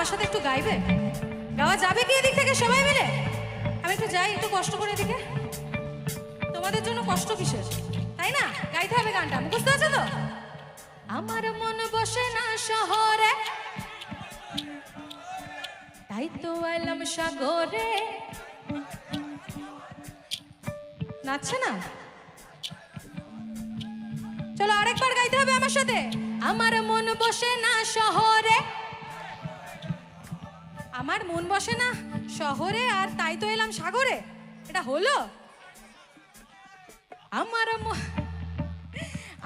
আমার সাথে একটু গাইবে? গাওয়া যাবে কি এদিক থেকে সবাই মিলে? আমি একটু যাই, একটু কষ্ট করে এদিকে। তোমাদের জন্য কষ্ট কিসের তাই না? গাইতে হবে গানটা, মুখস্থ আছে তো? আমার মন বসে না শহরে। তাই তো এলাম সাগরে। নাচছে না? চলো আরেকবার গাইতে হবে আমার সাথে। আমার মন বসে না শহরে। আমার মন বসে না? শহরে আর তাই তো এলাম সাগরে। এটা হলো? আমার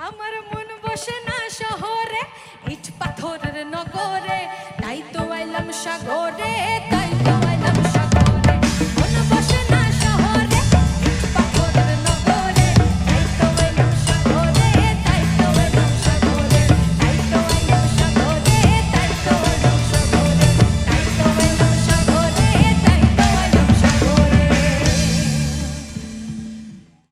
আমার মন বসে না শহরে, ইট পাথরের নগরে, তাই